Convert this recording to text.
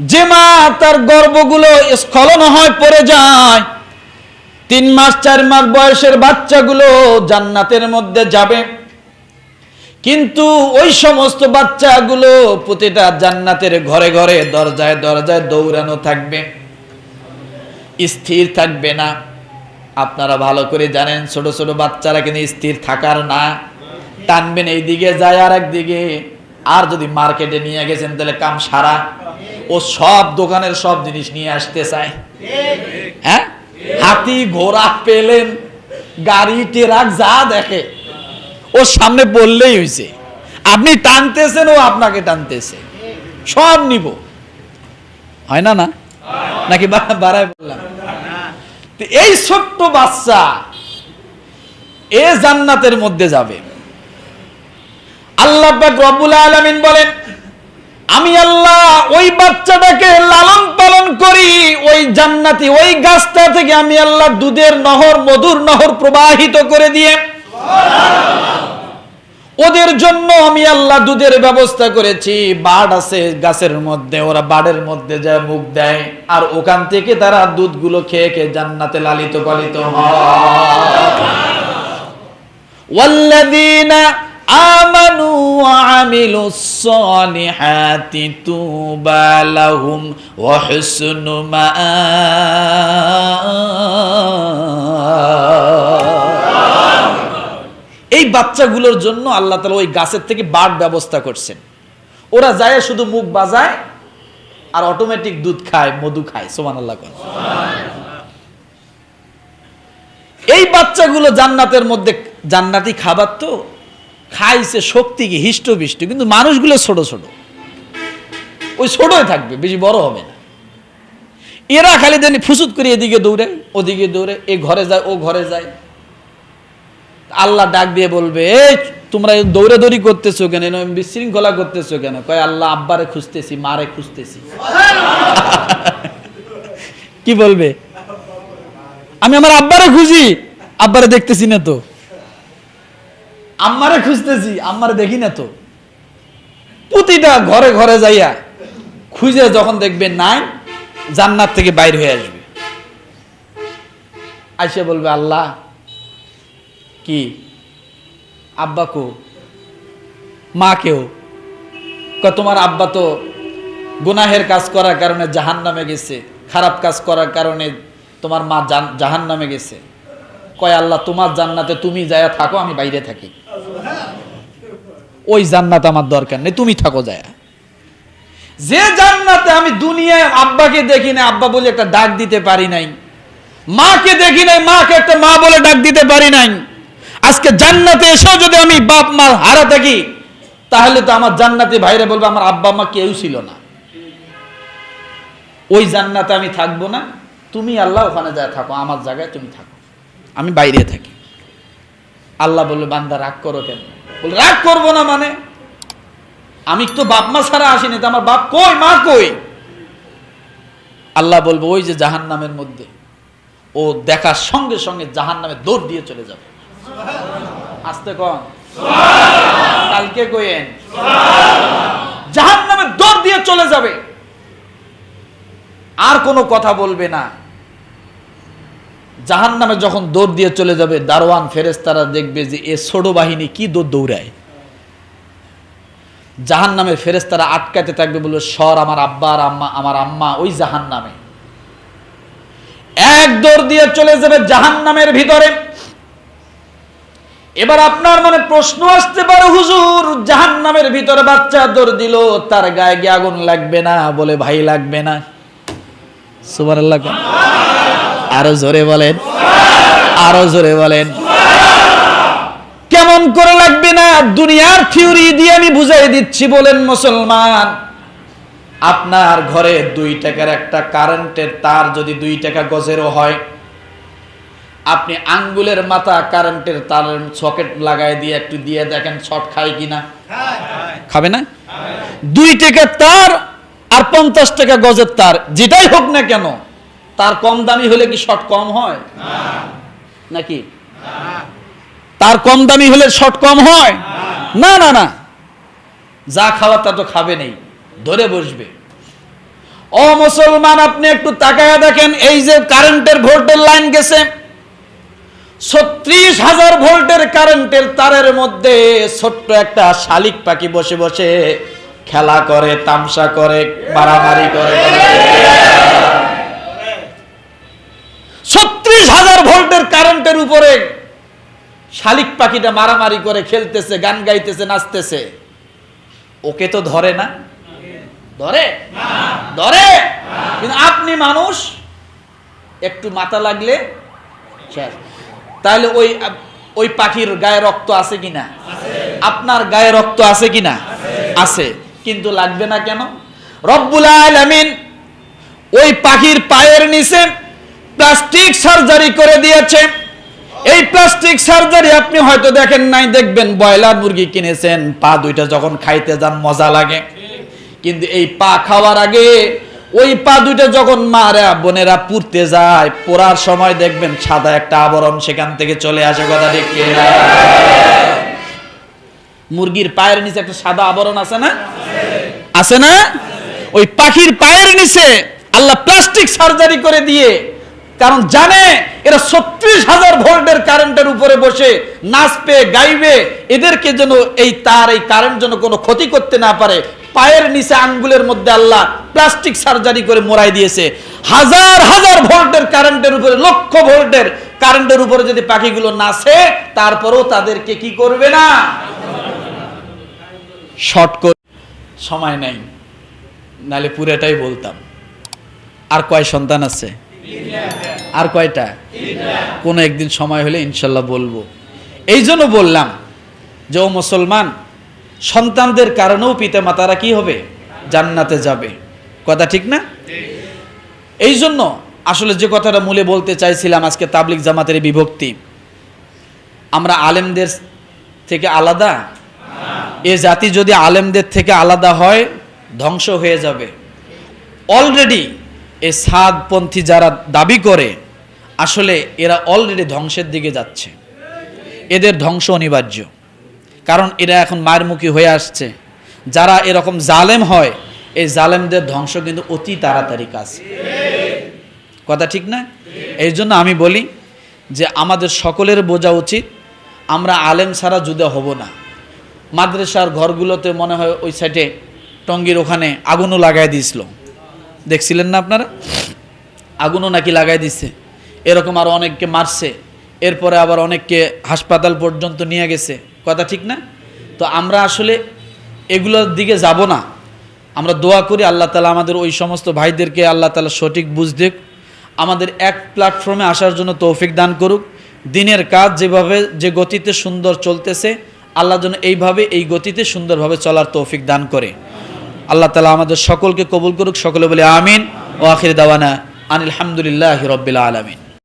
যে মা তার গর্ভগুলো স্খলন হয়, পড়ে যায়, তিন মাস, চার মাস বয়সের বাচ্চাগুলো জান্নাতের মধ্যে যাবে। কিন্তু ওই সমস্ত বাচ্চাগুলো প্রতিটা জান্নাতের ঘরে ঘরে, দরজায় দরজায় দৌড়ানো থাকবে। স্থির থাকবে না। আপনারা ভালো করে জানেন, ছোট ছোট বাচ্চারা কিন্তু স্থির থাকার না। টানবেন এই দিকে যায় আর একদিকে আর যদি মার্কেটে নিয়ে গেছেন, তাহলে কাম সারা। ও সব দোকানের সব জিনিস নিয়ে আসতে চায়। হ্যাঁ? হাতি, ঘোড়া, পেলেন, গাড়ি, টেরাক, যা দেখে। ওর সামনে বললেই হয়েছে আপনি টানতেছেন, ও আপনাকে টানতেছে। সব নিব। হয় না না? নাকি বাড়ায় বললাম? এই ছোট্ট বাচ্চা, এ জান্নাতের মধ্যে যাবে। আল্লাহ পাক রব্বুল আলামিন বলেন আমি আল্লাহ ওই বাচ্চাটাকে লালন পালন করি, ওই জান্নাতি ওই গাছটা থেকে আমি আল্লাহ দুধের নহর, মধুর নহর প্রবাহিত করে দিয়ে, ওদের জন্য আমি আল্লাহ দুধের ব্যবস্থা করেছি। বাড় আছে গাছের মধ্যে, ওরা বাড়ের মধ্যে যায়, মুখ দেয়, আর ওখান থেকে তারা দুধগুলো খেয়ে খেয়ে জান্নাতে লালিত পালিত হয়। আমানু আমিলু সলিহাতি তুবা লাহুম ওয়া এই বাচ্চাগুলোর জন্য আল্লাহ তালা ওই গাছের থেকে বাট ব্যবস্থা করছেন। ওরা যায় শুধু মুখ বাজায় আর অটোমেটিক দুধ খায়, মধু খায় সোমান আল্লাহ এই বাচ্চাগুলো জান্নাতের মধ্যে জান্নাতি খাবার তো? খাইছে শক্তি কি হিষ্ট বিষ্ট কিন্তু মানুষগুলো ছোট ছোট। ওই ছোটই থাকবে, বেশি বড় হবে না। এরা খালি দেন ফুসুত করে এদিকে দৌড়ে, ওদিকে দৌড়ে, এ ঘরে যায়, ও ঘরে যায়। আল্লাহ ডাক দিয়ে বলবে তোমরা এই দৌড়াদৌড়ি করতেছো কেন? বিশৃঙ্খলা করতেছো কেন? কয়, আল্লাহ আব্বারে খুঁজতেছি, মারে খুঁজতেছি। কি বলবে? আমি আমার আব্বারে খুঁজি, আব্বারে দেখতেছি না তো। আম্মারে খুঁজতেছি, আম্মারে দেখি না তো। প্রতিটা ঘরে ঘরে যাইয়া খুঁজে যখন দেখবে নাই, জান্নাত থেকে বাইর হয়ে আসবে। আইসে বলবে, আল্লাহ, কি? আব্বা কো? মা কেউ কয় তোমার আব্বা তো গুনাহের কাজ করার কারণে জাহান নামে গেছে, খারাপ কাজ করার কারণে তোমার মা জাহান নামে গেছে। কয়, আল্লাহ, তোমার জান্নাতে তুমি যায়া থাকো, আমি বাইরে থাকি। ওই জান্নাত আমার দরকার নেই, তুমি থাকো যায়া। যে জান্নাতে আমি দুনিয়ায় আব্বাকে দেখি না আব্বা বলে একটা ডাক দিতে পারি নাই। মাকে দেখি নাই, মাকে একটা মা বলে ডাক দিতে পারি নাই। আজকে জান্নাতে এসেও যদি আমি বাপ মা হারা থাকি, তাহলে তো আমার জান্নাতে ভাইরে বলবে, আমার আব্বা মা কেউ ছিল না। ওই জান্নাতে আমি থাকব না, তুমি আল্লাহ ওখানে যা থাকো, আমার জায়গায় তুমি থাকো। আমি বাইরে থাকি। আল্লাহ বলল, বান্দা, রাগ করো কেন? বলে, রাগ করব না মানে? আমি তো বাপ মা ছাড়া আসিনি, তো আমার বাপ কই, মা কই? আল্লাহ বলব, ওই যে জাহান নামের মধ্যে, ও দেখার সঙ্গে সঙ্গে জাহান নামে দৌড় দিয়ে চলে যাবে। আসতে কন। কালকে কইেন জাহান নামে দৌড় দিয়ে চলে যাবে। আর কোনো কথা বলবে না। জাহান নামে যখন দৌড় দিয়ে চলে যাবে, দারোয়ান ফেরেস্তারা দেখবে যে এ ছোট বাহিনী কি দৌড় দৌড়ায়। জাহান নামে ফেরেস্তারা আটকাতে থাকবে, বলবে, সর আমার আব্বা আর আম্মা, আমার আম্মা ওই জাহান নামে এক দৌড় দিয়ে চলে যাবে জাহান নামের ভিতরে। এবার আপনার মনে প্রশ্ন আসতে পারে, হুজুর জাহান নামের ভিতরে বাচ্চা দৌড় দিল, তার গায়ে গিয়ে আগুন লাগবে না? বলে, ভাই, লাগবে না। সুবার আরও জোরে বলেন। আরও জোরে বলেন। কেমন করে লাগবে না? দুনিয়ার থিওরি দিয়ে আমি বুঝাই দিচ্ছি, বলেন মুসলমান। আপনার ঘরে দুই টাকার একটা কারেন্টের তার যদি দুই টাকা গজেরও হয়, আপনি আঙ্গুলের মাথা কারেন্টের তার সকেট লাগাই দিয়ে একটু দিয়ে দেখেন শর্ট খায় কিনা। খাবে না? দুই টাকার তার আর পঞ্চাশ টাকা গজের তার, যেটাই হোক না কেন তার কম দামি হলে কি শর্ট কম হয়? নাকি? তার কম দামি হলে শর্ট কম হয়? না না না। যা খাওয়ার তা তো খাবে নেই ধরে বসবে। ও মুসলমান আপনি একটু তাকায়া দেখেন এই যে কারেন্টের ভোল্টের লাইন গেছে। ছত্রিশ হাজার ভোল্টের কারেন্টের তারের মধ্যে ছোট্ট একটা শালিক পাখি বসে বসে খেলা করে তামসা করে মারামারি করে। কারেন্টের উপরে শালিক পাখিটা মারামারি করে খেলতেছে, গান গাইতেছে, নাচতেছে। ওকে তো ধরে না? ধরে? ধরে? কিন্তু আপনি মানুষ, একটু মাথা লাগলে। তাহলে ওই ওই পাখির গায়ে রক্ত আছে কিনা আপনার গায়ে রক্ত আছে কিনা আছে। কিন্তু লাগবে না কেন? রব্বুল আলামিন ওই পাখির পায়ের নিচে প্লাস্টিক সার্জারি করে দিয়েছে। এই প্লাস্টিক সার্জারি আপনি হয়তো দেখেন নাই, দেখবেন ব্রয়লার মুরগি কিনেছেন, পা দুইটা যখন খাইতে যান, মজা লাগে। কিন্তু এই পা খাওয়ার আগে ওই পা দুইটা যখন মারা, বোনেরা পুড়তে যায়, পোড়ার সময় দেখবেন সাদা একটা আবরণ সেখান থেকে চলে আসে, কথা ঠিক মুরগির পায়ের নিচে একটা সাদা আবরণ আছে না? আছে না? ওই পাখির পায়ের নিচে আল্লাহ প্লাস্টিক সার্জারি করে দিয়ে কারণ জানে এরা ছত্রিশ হাজার ভোল্টের কারেন্টের উপরে বসে নাচবে গাইবে। এদেরকে যেন এই তার, এই কারেন্ট যেন কোনো ক্ষতি করতে না পারে। পায়ের নিচে আঙ্গুলের মধ্যে আল্লাহ প্লাস্টিক সার্জারি করে মোড়াই দিয়েছে। হাজার হাজার ভোল্টের কারেন্টের উপরে, লক্ষ ভোল্টের কারেন্টের উপরে যদি পাখিগুলো নাচে, তারপরেও তাদেরকে কি করবে না? শর্ট করে সময় নাই। নালে পুরোটাই বলতাম। আর কয় সন্তান আছে? আর কয়টা? কোনো একদিন সময় হলে ইনশাল্লাহ বলব। এই জন্য বললাম যে, ও মুসলমান, সন্তানদের কারণেও পিতা মাতারা কি হবে? জান্নাতে যাবে। কথা ঠিক না? এই জন্য আসলে যে কথাটা মূলে বলতে চাইছিলাম, আজকে তাবলিক জামাতের বিভক্তি, আমরা আলেমদের থেকে আলাদা? এ জাতি যদি আলেমদের থেকে আলাদা হয়, ধ্বংস হয়ে যাবে। অলরেডি এই সাদপন্থী যারা দাবি করে, আসলে এরা অলরেডি ধ্বংসের দিকে যাচ্ছে। এদের ধ্বংস অনিবার্য। কারণ এরা এখন মারমুখী হয়ে আসছে। যারা এরকম জালেম হয়, এই জালেমদের ধ্বংস কিন্তু অতি তাড়াতাড়ি কাজ। কথা ঠিক না? এই জন্য আমি বলি যে আমাদের সকলের বোঝা উচিত, আমরা আলেম ছাড়া যুদে হব না। মাদ্রাসার ঘরগুলোতে মনে হয় ওই সাইডে টঙ্গির ওখানে আগুনও লাগাই দিয়েছিল। দেখছিলেন না আপনারা? আগুনও নাকি লাগাই দিছে। এরকম আর অনেককে মারছে। এরপরে আবার অনেককে হাসপাতাল পর্যন্ত নিয়ে গেছে। কথা ঠিক না? তো আমরা আসলে এগুলোর দিকে যাব না। আমরা দোয়া করি আল্লাহ তালা আমাদের ওই সমস্ত ভাইদেরকে আল্লাহ তালা সঠিক বুঝ দিক। আমাদের এক প্ল্যাটফর্মে আসার জন্য তৌফিক দান করুক। দিনের কাজ যেভাবে, যে গতিতে সুন্দর চলতেছে, আল্লাহ যেন এইভাবে, এই গতিতে সুন্দরভাবে চলার তৌফিক দান করে। আল্লাহ তালা আমাদের সকলকে কবুল করুক, সকলে বলে আমিন। ও আখির দাওয়ানা আনিল হামদুলিল্লাহ রব্বিল আলমিন।